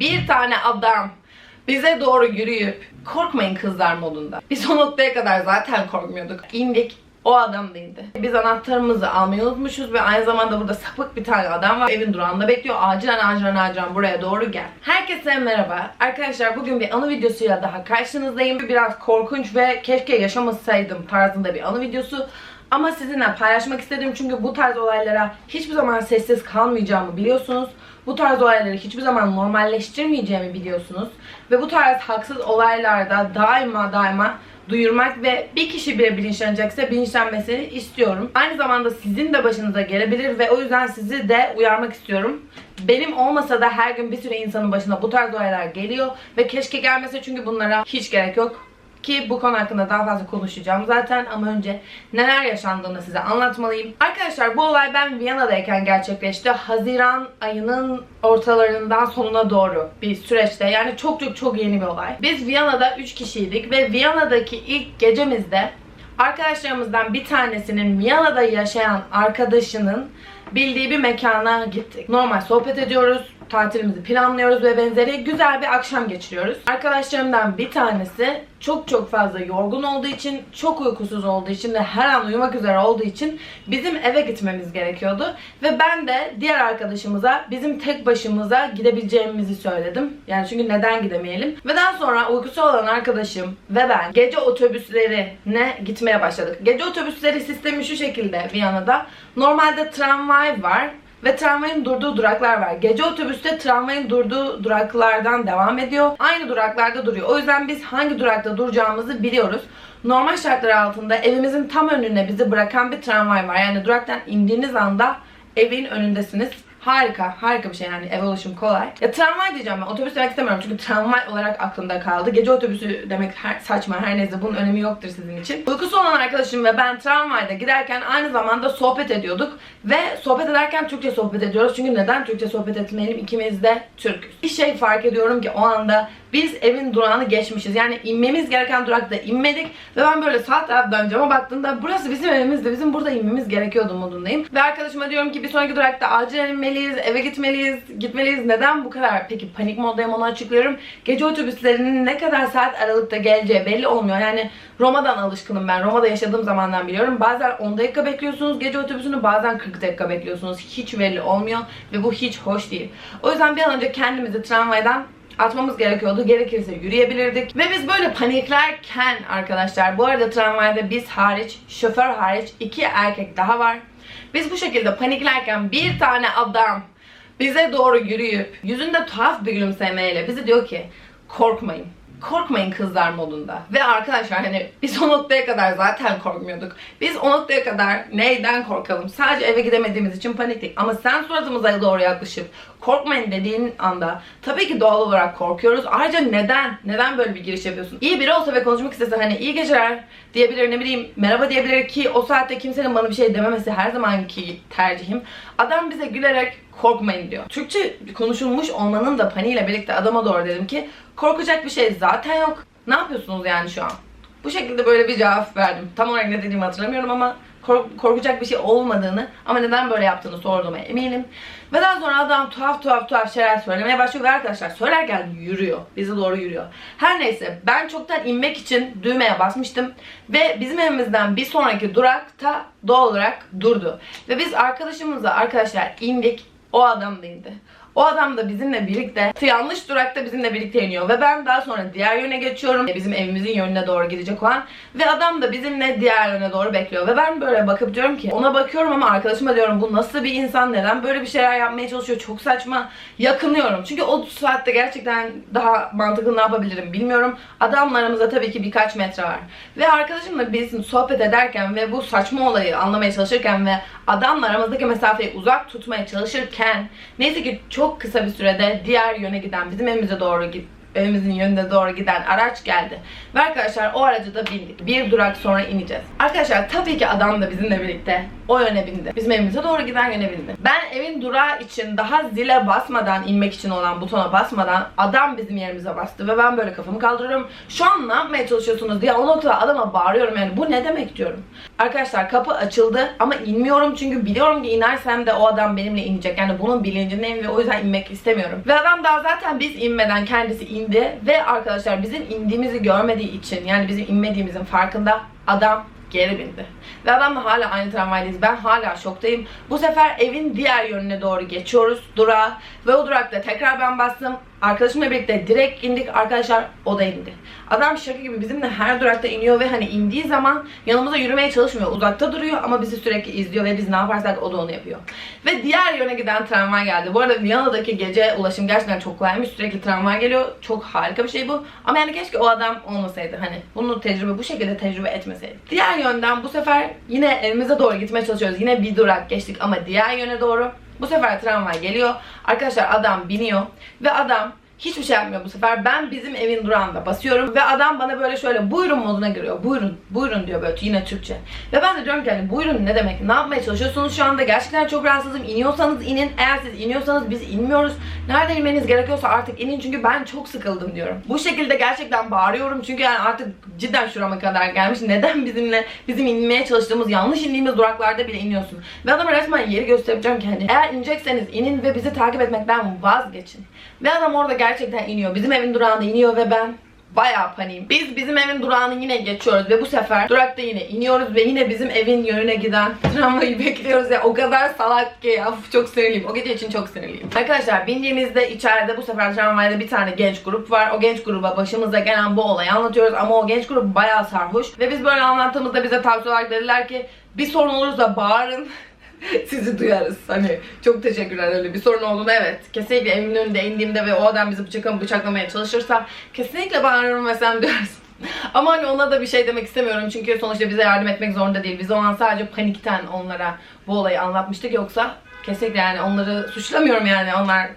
bir tane adam bize doğru yürüyüp korkmayın kızlar modunda. Biz o noktaya kadar zaten korkmuyorduk. İndik o adam değildi. Biz anahtarımızı almayı unutmuşuz ve aynı zamanda burada sapık bir tane adam var. Evin durağında bekliyor. Acilen acilen acilen buraya doğru gel. Herkese merhaba. Arkadaşlar bugün bir anı videosuyla daha karşınızdayım. Biraz korkunç ve keşke yaşamasaydım tarzında bir anı videosu. Ama sizinle paylaşmak istedim çünkü bu tarz olaylara hiçbir zaman sessiz kalmayacağımı biliyorsunuz. Bu tarz olayları hiçbir zaman normalleştirmeyeceğimi biliyorsunuz. Ve bu tarz haksız olaylarda daima daima duyurmak ve bir kişi bile bilinçlenecekse bilinçlenmesini istiyorum. Aynı zamanda sizin de başınıza gelebilir ve o yüzden sizi de uyarmak istiyorum. Benim olmasa da her gün bir sürü insanın başına bu tarz olaylar geliyor ve keşke gelmese çünkü bunlara hiç gerek yok. Ki bu konu hakkında daha fazla konuşacağım zaten ama önce neler yaşandığını size anlatmalıyım. Arkadaşlar bu olay ben Viyana'dayken gerçekleşti. Haziran ayının ortalarından sonuna doğru bir süreçte. Yani çok çok çok yeni bir olay. Biz Viyana'da 3 kişiydik ve Viyana'daki ilk gecemizde arkadaşlarımızdan bir tanesinin Viyana'da yaşayan arkadaşının bildiği bir mekana gittik. Normal sohbet ediyoruz, tatilimizi planlıyoruz ve benzeri güzel bir akşam geçiriyoruz. Arkadaşlarımdan bir tanesi çok çok fazla yorgun olduğu için, çok uykusuz olduğu için ve her an uyumak üzere olduğu için bizim eve gitmemiz gerekiyordu. Ve ben de diğer arkadaşımıza bizim tek başımıza gidebileceğimizi söyledim. Yani çünkü neden gidemeyelim? Ve daha sonra uykusu olan arkadaşım ve ben gece otobüslerine gitmeye başladık. Gece otobüsleri sistemi şu şekilde Viyana'da. Normalde tramvay var ve tramvayın durduğu duraklar var. Gece otobüste tramvayın durduğu duraklardan devam ediyor. Aynı duraklarda duruyor. O yüzden biz hangi durakta duracağımızı biliyoruz. Normal şartlar altında evimizin tam önüne bizi bırakan bir tramvay var. Yani duraktan indiğiniz anda evin önündesiniz. Harika, harika bir şey yani eve ulaşım kolay. Ya tramvay diyeceğim ben, otobüs demek istemiyorum çünkü tramvay olarak aklımda kaldı. Gece otobüsü demek her, saçma, her neyse bunun önemi yoktur sizin için. Uykusu olan arkadaşım ve ben tramvayda giderken aynı zamanda sohbet ediyorduk. Ve sohbet ederken Türkçe sohbet ediyoruz. Çünkü neden Türkçe sohbet etmeyelim? İkimiz de Türk'üz. Bir şey fark ediyorum ki o anda biz evin durağını geçmişiz. Yani inmemiz gereken durakta inmedik. Ve ben böyle sağ taraftan cama baktığımda burası bizim evimizdi. Bizim burada inmemiz gerekiyordu modundayım. Ve arkadaşıma diyorum ki bir sonraki durakta acilen inmeliyiz, eve gitmeliyiz, gitmeliyiz. Neden bu kadar? Peki panik moddayım onu açıklıyorum. Gece otobüslerinin ne kadar saat aralıkta geleceği belli olmuyor. Yani Roma'dan alışkınım ben. Roma'da yaşadığım zamandan biliyorum. Bazen 10 dakika bekliyorsunuz gece otobüsünü bazen 40 dakika bekliyorsunuz. Hiç belli olmuyor ve bu hiç hoş değil. O yüzden bir an önce kendimizi tramvaydan atmamız gerekiyordu. Gerekirse yürüyebilirdik. Ve biz böyle paniklerken arkadaşlar bu arada tramvayda biz hariç, şoför hariç iki erkek daha var. Biz bu şekilde paniklerken bir tane adam bize doğru yürüyüp yüzünde tuhaf bir gülümsemeyle bize diyor ki korkmayın. Korkmayın kızlar modunda. Ve arkadaşlar hani biz o noktaya kadar zaten korkmuyorduk. Biz o noktaya kadar neyden korkalım? Sadece eve gidemediğimiz için paniktik. Ama sen suratımıza doğru yaklaşıp korkmayın dediğin anda tabii ki doğal olarak korkuyoruz. Ayrıca neden? Neden böyle bir giriş yapıyorsun? İyi biri olsa ve konuşmak istese hani iyi geceler diyebilir ne bileyim merhaba diyebilir ki o saatte kimsenin bana bir şey dememesi her zamanki tercihim. Adam bize gülerek korkmayın diyor. Türkçe konuşulmuş olmanın da paniğiyle birlikte adama doğru dedim ki korkacak bir şey zaten yok. Ne yapıyorsunuz yani şu an? Bu şekilde böyle bir cevap verdim. Tam olarak ne dediğimi hatırlamıyorum ama kork- korkacak bir şey olmadığını ama neden böyle yaptığını sorduğuma eminim. Ve daha sonra adam tuhaf tuhaf tuhaf şeyler söylemeye başlıyor ve arkadaşlar söylerken yürüyor. Bize doğru yürüyor. Her neyse ben çoktan inmek için düğmeye basmıştım. Ve bizim evimizden bir sonraki durakta doğal olarak durdu. Ve biz arkadaşımızla arkadaşlar indik. O adam değildi. O adam da bizimle birlikte yanlış durakta bizimle birlikte iniyor ve ben daha sonra diğer yöne geçiyorum. Bizim evimizin yönüne doğru gidecek olan ve adam da bizimle diğer yöne doğru bekliyor ve ben böyle bakıp diyorum ki ona bakıyorum ama arkadaşıma diyorum bu nasıl bir insan neden böyle bir şeyler yapmaya çalışıyor çok saçma yakınıyorum. Çünkü o saatte gerçekten daha mantıklı ne yapabilirim bilmiyorum. Adamla aramızda tabii ki birkaç metre var. Ve arkadaşımla biz sohbet ederken ve bu saçma olayı anlamaya çalışırken ve adamla aramızdaki mesafeyi uzak tutmaya çalışırken neyse ki çok kısa bir sürede diğer yöne giden bizim evimize doğru git evimizin yönüne doğru giden araç geldi. Ve arkadaşlar o araca da bindik. Bir durak sonra ineceğiz. Arkadaşlar tabii ki adam da bizimle birlikte o yöne bindi. Bizim evimize doğru giden yöne bindi. Ben evin durağı için daha zile basmadan inmek için olan butona basmadan adam bizim yerimize bastı ve ben böyle kafamı kaldırıyorum. Şu an ne yapmaya çalışıyorsunuz diye o noktada adama bağırıyorum yani bu ne demek diyorum. Arkadaşlar kapı açıldı ama inmiyorum çünkü biliyorum ki inersem de o adam benimle inecek. Yani bunun bilincindeyim ve o yüzden inmek istemiyorum. Ve adam daha zaten biz inmeden kendisi indi ve arkadaşlar bizim indiğimizi görmediği için yani bizim inmediğimizin farkında adam geri bindi. Ve adamla hala aynı tramvaydayız. Ben hala şoktayım. Bu sefer evin diğer yönüne doğru geçiyoruz durağa. Ve o durakta tekrar ben bastım. Arkadaşımla birlikte direkt indik. Arkadaşlar o da indi. Adam şaka gibi bizimle her durakta iniyor ve hani indiği zaman yanımıza yürümeye çalışmıyor. Uzakta duruyor ama bizi sürekli izliyor ve biz ne yaparsak o da onu yapıyor. Ve diğer yöne giden tramvay geldi. Bu arada Viyana'daki gece ulaşım gerçekten çok kolaymış. Sürekli tramvay geliyor. Çok harika bir şey bu. Ama yani keşke o adam olmasaydı. Hani bunu tecrübe bu şekilde tecrübe etmeseydik. Diğer yönden bu sefer yine evimize doğru gitmeye çalışıyoruz. Yine bir durak geçtik ama diğer yöne doğru. Bu sefer tramvay geliyor. Arkadaşlar adam biniyor ve adam hiçbir şey yapmıyor bu sefer. Ben bizim evin durağında basıyorum ve adam bana böyle şöyle buyurun moduna giriyor. Buyurun, buyurun diyor böyle yine Türkçe. Ve ben de diyorum ki hani buyurun ne demek? Ne yapmaya çalışıyorsunuz şu anda? Gerçekten çok rahatsızım. İniyorsanız inin. Eğer siz iniyorsanız biz inmiyoruz. Nerede inmeniz gerekiyorsa artık inin çünkü ben çok sıkıldım diyorum. Bu şekilde gerçekten bağırıyorum çünkü yani artık cidden şurama kadar gelmiş. Neden bizimle bizim inmeye çalıştığımız yanlış indiğimiz duraklarda bile iniyorsun? Ve adama resmen yeri göstereceğim ki hani eğer inecekseniz inin ve bizi takip etmekten vazgeçin. Ve adam orada gerçekten iniyor. Bizim evin durağında iniyor ve ben bayağı paniğim. Biz bizim evin durağını yine geçiyoruz ve bu sefer durakta yine iniyoruz ve yine bizim evin yönüne giden tramvayı bekliyoruz ya o kadar salak ki ya Uf, çok sinirliyim. O gece için çok sinirliyim. Arkadaşlar bindiğimizde içeride bu sefer tramvayda bir tane genç grup var. O genç gruba başımıza gelen bu olayı anlatıyoruz ama o genç grup bayağı sarhoş ve biz böyle anlattığımızda bize tavsiye olarak dediler ki bir sorun olursa bağırın sizi duyarız. Hani çok teşekkürler öyle bir sorun olduğunda evet. Kesinlikle evimin önünde indiğimde ve o adam bizi bıçakla bıçaklamaya çalışırsa kesinlikle bağırırım ve sen duyarsın. Ama hani ona da bir şey demek istemiyorum çünkü sonuçta bize yardım etmek zorunda değil. Biz o an sadece panikten onlara bu olayı anlatmıştık yoksa kesinlikle yani onları suçlamıyorum yani onlar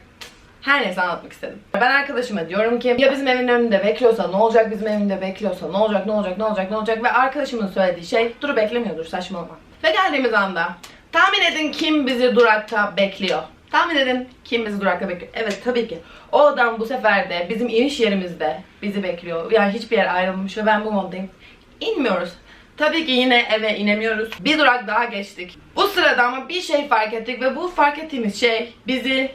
her neyse anlatmak istedim. Ben arkadaşıma diyorum ki ya bizim evin önünde bekliyorsa ne olacak bizim evinde bekliyorsa ne olacak ne olacak ne olacak ne olacak ve arkadaşımın söylediği şey duru beklemiyordur saçmalama. Ve geldiğimiz anda tahmin edin kim bizi durakta bekliyor. Tahmin edin kim bizi durakta bekliyor. Evet tabii ki. O adam bu sefer de bizim iniş yerimizde bizi bekliyor. Yani hiçbir yer ayrılmamış ve ben bu moddayım. İnmiyoruz. Tabii ki yine eve inemiyoruz. Bir durak daha geçtik. Bu sırada ama bir şey fark ettik ve bu fark ettiğimiz şey bizi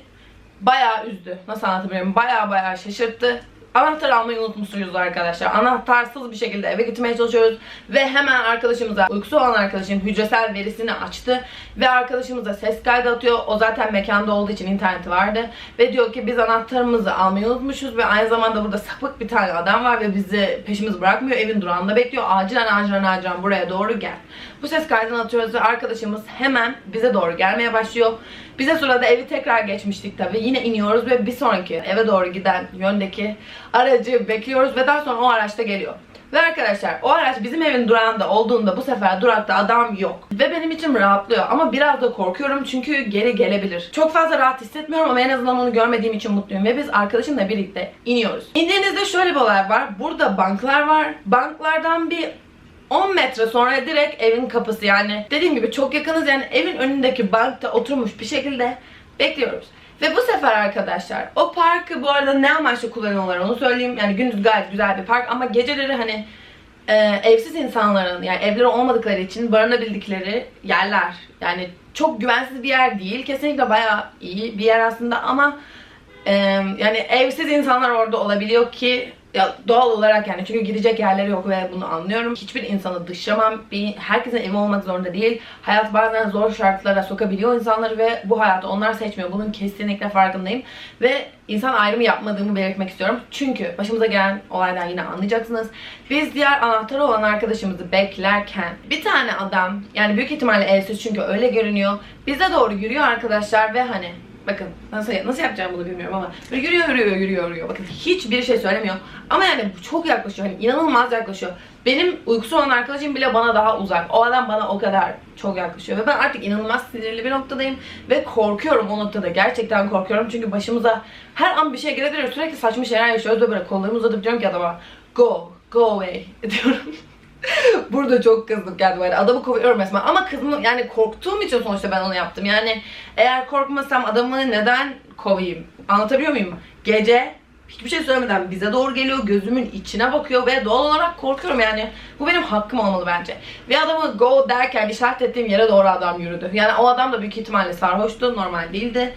bayağı üzdü. Nasıl anlatabilirim? Bayağı bayağı şaşırttı. Anahtar almayı unutmuşsunuz arkadaşlar. Anahtarsız bir şekilde eve gitmeye çalışıyoruz. Ve hemen arkadaşımıza, uykusu olan arkadaşım hücresel verisini açtı. Ve arkadaşımıza ses kaydı atıyor. O zaten mekanda olduğu için interneti vardı. Ve diyor ki biz anahtarımızı almayı unutmuşuz. Ve aynı zamanda burada sapık bir tane adam var ve bizi peşimiz bırakmıyor. Evin durağında bekliyor. Acilen acilen acilen buraya doğru gel. Bu ses kaydını atıyoruz ve arkadaşımız hemen bize doğru gelmeye başlıyor. Bize sırada evi tekrar geçmiştik tabii. Yine iniyoruz ve bir sonraki eve doğru giden yöndeki aracı bekliyoruz ve daha sonra o araçta geliyor. Ve arkadaşlar o araç bizim evin durağında olduğunda bu sefer durakta adam yok. Ve benim içim rahatlıyor ama biraz da korkuyorum çünkü geri gelebilir. Çok fazla rahat hissetmiyorum ama en azından onu görmediğim için mutluyum. Ve biz arkadaşımla birlikte iniyoruz. İndiğinizde şöyle bir olay var. Burada banklar var. Banklardan bir 10 metre sonra direkt evin kapısı yani dediğim gibi çok yakınız yani evin önündeki bankta oturmuş bir şekilde bekliyoruz. Ve bu sefer arkadaşlar o parkı bu arada ne amaçla kullanıyorlar onu söyleyeyim. Yani gündüz gayet güzel bir park ama geceleri hani e, evsiz insanların yani evleri olmadıkları için barınabildikleri yerler. Yani çok güvensiz bir yer değil. Kesinlikle bayağı iyi bir yer aslında ama e, yani evsiz insanlar orada olabiliyor ki ya doğal olarak yani çünkü gidecek yerleri yok ve bunu anlıyorum. Hiçbir insanı dışlamam. Bir, herkesin evi olmak zorunda değil. Hayat bazen zor şartlara sokabiliyor insanları ve bu hayatı onlar seçmiyor. Bunun kesinlikle farkındayım. Ve insan ayrımı yapmadığımı belirtmek istiyorum. Çünkü başımıza gelen olaydan yine anlayacaksınız. Biz diğer anahtarı olan arkadaşımızı beklerken bir tane adam yani büyük ihtimalle evsiz çünkü öyle görünüyor. Bize doğru yürüyor arkadaşlar ve hani Bakın nasıl nasıl yapacağım bunu bilmiyorum ama böyle yürüyor yürüyor yürüyor yürüyor. Bakın hiçbir şey söylemiyor. Ama yani çok yaklaşıyor. Hani inanılmaz yaklaşıyor. Benim uykusu olan arkadaşım bile bana daha uzak. O adam bana o kadar çok yaklaşıyor. Ve ben artık inanılmaz sinirli bir noktadayım. Ve korkuyorum o noktada. Gerçekten korkuyorum. Çünkü başımıza her an bir şey gelebilir. Sürekli saçma şeyler yaşıyoruz. Ve böyle kollarımı uzatıp diyorum ki adama go, go away diyorum. Burada çok kızdım kendime. Yani adamı kovuyorum resmen. Ama kızım yani korktuğum için sonuçta ben onu yaptım. Yani eğer korkmasam adamı neden kovayım? Anlatabiliyor muyum? Gece hiçbir şey söylemeden bize doğru geliyor. Gözümün içine bakıyor ve doğal olarak korkuyorum yani. Bu benim hakkım olmalı bence. Ve adamı go derken işaret ettiğim yere doğru adam yürüdü. Yani o adam da büyük ihtimalle sarhoştu. Normal değildi.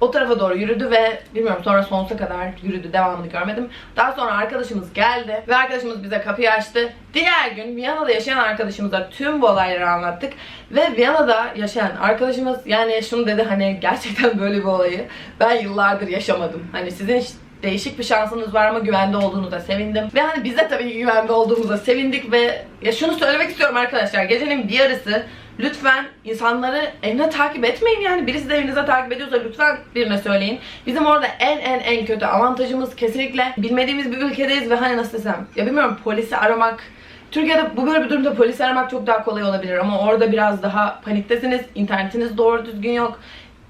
O tarafa doğru yürüdü ve bilmiyorum sonra sonsuza kadar yürüdü. Devamını görmedim. Daha sonra arkadaşımız geldi ve arkadaşımız bize kapıyı açtı. Diğer gün Viyana'da yaşayan arkadaşımıza tüm bu olayları anlattık. Ve Viyana'da yaşayan arkadaşımız yani şunu dedi hani gerçekten böyle bir olayı ben yıllardır yaşamadım. Hani sizin hiç değişik bir şansınız var ama güvende olduğunuza sevindim. Ve hani biz de tabii güvende olduğumuza sevindik ve ya şunu söylemek istiyorum arkadaşlar. Gecenin bir yarısı lütfen insanları evine takip etmeyin yani. Birisi de evinize takip ediyorsa lütfen birine söyleyin. Bizim orada en en en kötü avantajımız kesinlikle bilmediğimiz bir ülkedeyiz ve hani nasıl desem ya bilmiyorum polisi aramak Türkiye'de bu böyle bir durumda polisi aramak çok daha kolay olabilir ama orada biraz daha paniktesiniz. internetiniz doğru düzgün yok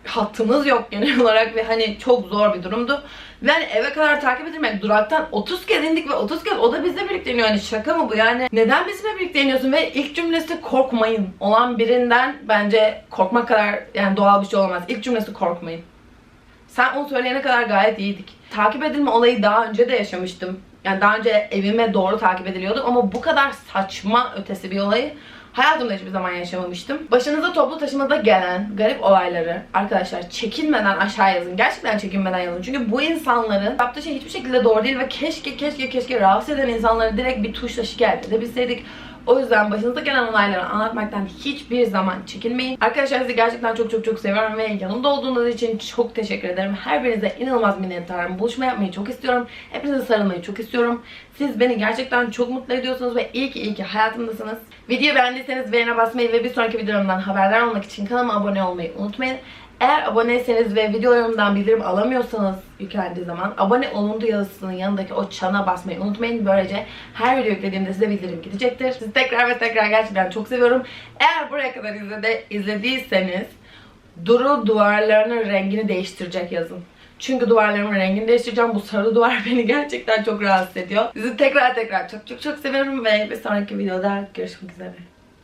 hattınız yok genel olarak ve hani çok zor bir durumdu. Hani eve kadar takip edilmek duraktan 30 kez indik ve 30 kez o da bizle birlikte iniyor. Hani şaka mı bu yani? Neden bizimle birlikte iniyorsun? Ve ilk cümlesi korkmayın olan birinden bence korkmak kadar yani doğal bir şey olamaz. İlk cümlesi korkmayın. Sen onu söyleyene kadar gayet iyiydik. Takip edilme olayı daha önce de yaşamıştım. Yani daha önce evime doğru takip ediliyordum ama bu kadar saçma ötesi bir olayı hayatımda hiçbir zaman yaşamamıştım. Başınıza toplu taşımada gelen garip olayları arkadaşlar çekinmeden aşağı yazın. Gerçekten çekinmeden yazın. Çünkü bu insanların yaptığı şey hiçbir şekilde doğru değil ve keşke keşke keşke rahatsız eden insanları direkt bir tuşla şikayet edebilseydik. O yüzden başınıza gelen olayları anlatmaktan hiçbir zaman çekinmeyin. Arkadaşlar sizi gerçekten çok çok çok seviyorum ve yanımda olduğunuz için çok teşekkür ederim. Her birinize inanılmaz minnettarım. Buluşma yapmayı çok istiyorum. Hepinize sarılmayı çok istiyorum. Siz beni gerçekten çok mutlu ediyorsunuz ve iyi ki iyi ki hayatımdasınız. Videoyu beğendiyseniz beğene basmayı ve bir sonraki videomdan haberdar olmak için kanalıma abone olmayı unutmayın. Eğer aboneyseniz ve videolarımdan bildirim alamıyorsanız yüklendiği zaman abone olundu yazısının yanındaki o çana basmayı unutmayın. Böylece her video yüklediğimde size bildirim gidecektir. Sizi tekrar ve tekrar gerçekten çok seviyorum. Eğer buraya kadar izledi, izlediyseniz Duru duvarlarının rengini değiştirecek yazın. Çünkü duvarlarımın rengini değiştireceğim. Bu sarı duvar beni gerçekten çok rahatsız ediyor. Sizi tekrar tekrar çok çok çok seviyorum ve bir sonraki videoda görüşmek üzere.